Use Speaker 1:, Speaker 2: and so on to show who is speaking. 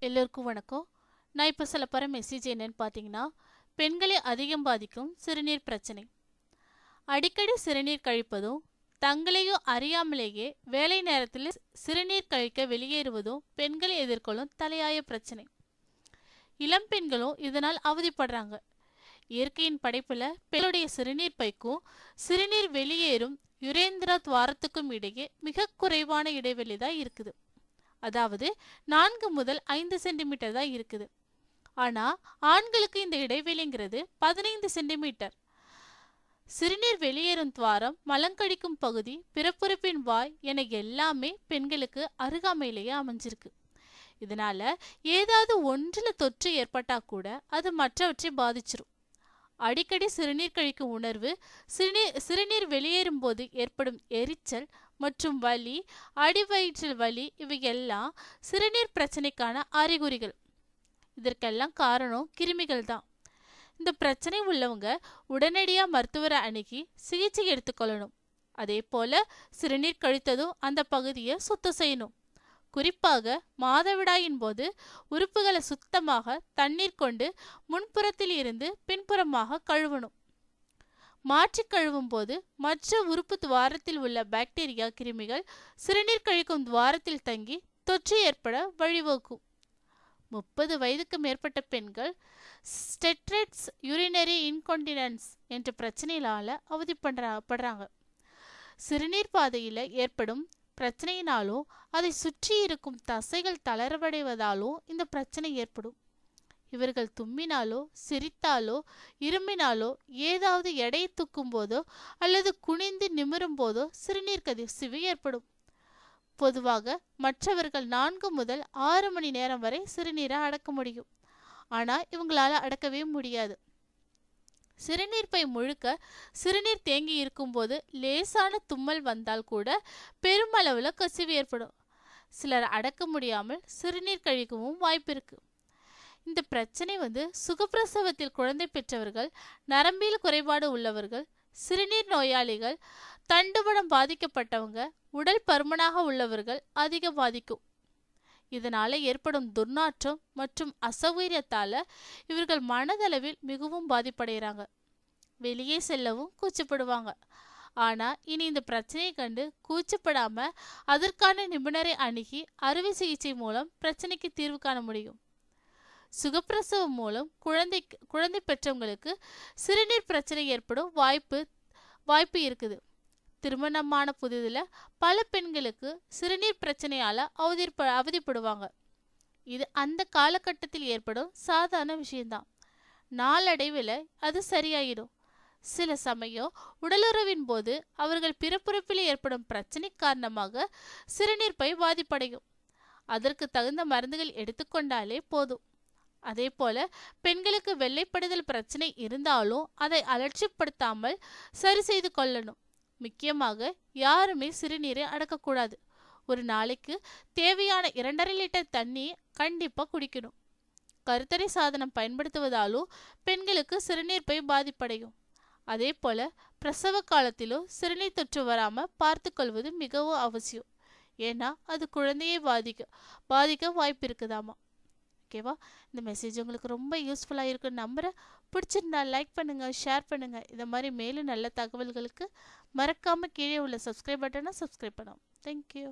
Speaker 1: எல்லோருக்கும் வணக்கம். நான் இப்போ சில பர மெசேஜ் என்னன்னு பார்த்தீங்கன்னா பெண்களை அதிகம் பாதிக்கும் சிறுநீர் பிரச்சனை. அடிக்கடி சிறுநீர் கழிப்பதும் தங்களையும் அறியாமலேயே வேலை நேரத்தில் சிறுநீர் கழிக்க வெளியேறுவதும் பெண்களை எதிர்கொள்ளும் தலையாய பிரச்சனை. இளம் பெண்களும் இதனால் அவதிப்படுறாங்க. இயற்கையின் படைப்பில் பெண்களுடைய சிறுநீர் பைக்கும் சிறுநீர் வெளியேறும் யுரேந்திரா துவாரத்துக்கும் இடையே மிக குறைவான இடைவெளி தான் இருக்குது. அதாவது நான்கு முதல் ஐந்து சென்டிமீட்டர் தான் இருக்குது. ஆனால் ஆண்களுக்கு இந்த இடைவெளிங்கிறது பதினைந்து சென்டிமீட்டர். சிறுநீர் வெளியேறும் துவாரம் மலங்கடிக்கும் பகுதி பிறப்புறுப்பின் வாய் என எல்லாமே பெண்களுக்கு அருகாமையிலேயே அமைஞ்சிருக்கு. இதனால ஏதாவது ஒன்றில் தொற்று ஏற்பட்டா கூட அது மற்றவற்றை பாதிச்சிரும். அடிக்கடி சிறுநீர் கழிக்கும் உணர்வு சிறுநீர் சிறுநீர் வெளியேறும் போது ஏற்படும் எரிச்சல் மற்றும் வலி அடிவயிற்றில் வலி இவை எல்லாம் சிறுநீர் பிரச்சனைக்கான அறிகுறிகள். இதற்கெல்லாம் காரணம் கிருமிகள் தான் இந்த பிரச்சனை உள்ளவங்க உடனடியாக மருத்துவரை அணுகி சிகிச்சை எடுத்துக்கொள்ளணும் அதே போல சிறுநீர் கழித்ததும் அந்த பகுதியை சுத்தம் செய்யணும். குறிப்பாக மாதவிடாயின் போது உறுப்புகளை சுத்தமாக தண்ணீர் கொண்டு முன்புறத்தில் இருந்து பின்புறமாக கழுவணும். மாற்றி கழுவும் போது மற்ற உறுப்பு துவாரத்தில் உள்ள பாக்டீரியா கிருமிகள் சிறுநீர் கழிக்கும் துவாரத்தில் தங்கி தொற்று ஏற்பட வழிவகுக்கும். முப்பது வயதுக்கு மேற்பட்ட பெண்கள் ஸ்டெட்ரெட்ஸ் யூரினரி இன்கொண்டினன்ஸ் என்ற பிரச்சனையிலால அவதிப்படுறாங்க சிறுநீர் பாதையில் ஏற்படும் பிரச்சனையினாலும் அதை சுற்றி இருக்கும் தசைகள் தளர்வடைவதாலும் இந்த பிரச்சனை ஏற்படும். இவர்கள் தும்மினாலோ சிரித்தாலோ இருமினாலோ ஏதாவது எடையை தூக்கும் போதோ அல்லது குனிந்து நிமிரும் போதோ சிறுநீர் கதிர்சிவு ஏற்படும். பொதுவாக மற்றவர்கள் நான்கு முதல் ஆறு மணி நேரம் வரை சிறுநீரை அடக்க முடியும். ஆனால் இவங்களால அடக்கவே முடியாது. சிறுநீர் பை முழுக்க சிறுநீர் தேங்கி இருக்கும்போது லேசான தும்மல் வந்தால் கூட பெருமளவில் கசிவு ஏற்படும். சிலர் அடக்க முடியாமல் சிறுநீர் கழிக்கவும் வாய்ப்பு இருக்குது இந்த பிரச்சனை வந்து சுகப்பிரசவத்தில் குழந்தை பெற்றவர்கள் நரம்பியல் குறைபாடு உள்ளவர்கள் சிறுநீர் நோயாளிகள் தண்டுவடம் பாதிக்கப்பட்டவங்க உடல் பருமனாக உள்ளவர்கள் அதிக பாதிக்கும். இதனால ஏற்படும் துர்நாற்றம் மற்றும் அசௌகரியத்தால இவர்கள் மனதளவில் மிகவும் பாதிப்படைகிறாங்க. வெளியே செல்லவும் கூச்சப்படுவாங்க. ஆனா இனி இந்த பிரச்சனையை கண்டு கூச்சப்படாம அதற்கான நிபுணரை அணுகி அறுவை சிகிச்சை மூலம் பிரச்சனைக்கு தீர்வு காண முடியும். சுகப்பிரசவம் மூலம் குழந்தை குழந்தை பெற்றவங்களுக்கு சிறுநீர் பிரச்சனை ஏற்படும் வாய்ப்பு வாய்ப்பு இருக்குது. திருமணமான புதிதில் பல பெண்களுக்கு சிறுநீர் பிரச்சனையால் அவதிப்ப அவதிப்படுவாங்க. இது அந்த காலகட்டத்தில் ஏற்படும் சாதாரண விஷயம்தான். நாளடைவில் அது சரியாயிடும். சில சமயம் உடலுறவின் போது அவர்கள் பிறப்புறுப்பில் ஏற்படும் பிரச்சனை காரணமாக சிறுநீர் பை பாதிப்படையும். அதற்கு தகுந்த மருந்துகள் எடுத்துக்கொண்டாலே போதும். அதே போல பெண்களுக்கு வெள்ளைப்படுதல் பிரச்சனை இருந்தாலும் அதை அலட்சிப்படுத்தாமல் சரி செய்து கொள்ளணும். முக்கியமாக யாருமே சிறுநீரை அடக்கக்கூடாது. ஒரு நாளைக்கு தேவையான இரண்டரை லிட்டர் தண்ணி கண்டிப்பாக குடிக்கணும். கருத்தடை சாதனம் பயன்படுத்துவதாலும் பெண்களுக்கு சிறுநீர் பை பாதிப்படையும். அதே போல பிரசவ காலத்திலும் சிறுநீர் தொற்று வராமல் பார்த்து கொள்வது மிகவும் அவசியம். ஏன்னா அது குழந்தையை பாதிக்க பாதிக்க வாய்ப்பு இருக்குதாமா? ஓகேவா? இந்த மெசேஜ் உங்களுக்கு ரொம்ப யூஸ்ஃபுல்லாக இருக்குன்னு நம்புகிறேன் பிடிச்சிருந்தா லைக் பண்ணுங்கள் ஷேர் பண்ணுங்கள் இந்த மாதிரி மேலும் நல்ல தகவல்களுக்கு மறக்காமல் கீழே உள்ள சப்ஸ்கிரைப் பட்டனை சப்ஸ்கிரைப் பண்ணோம் தேங்க்யூ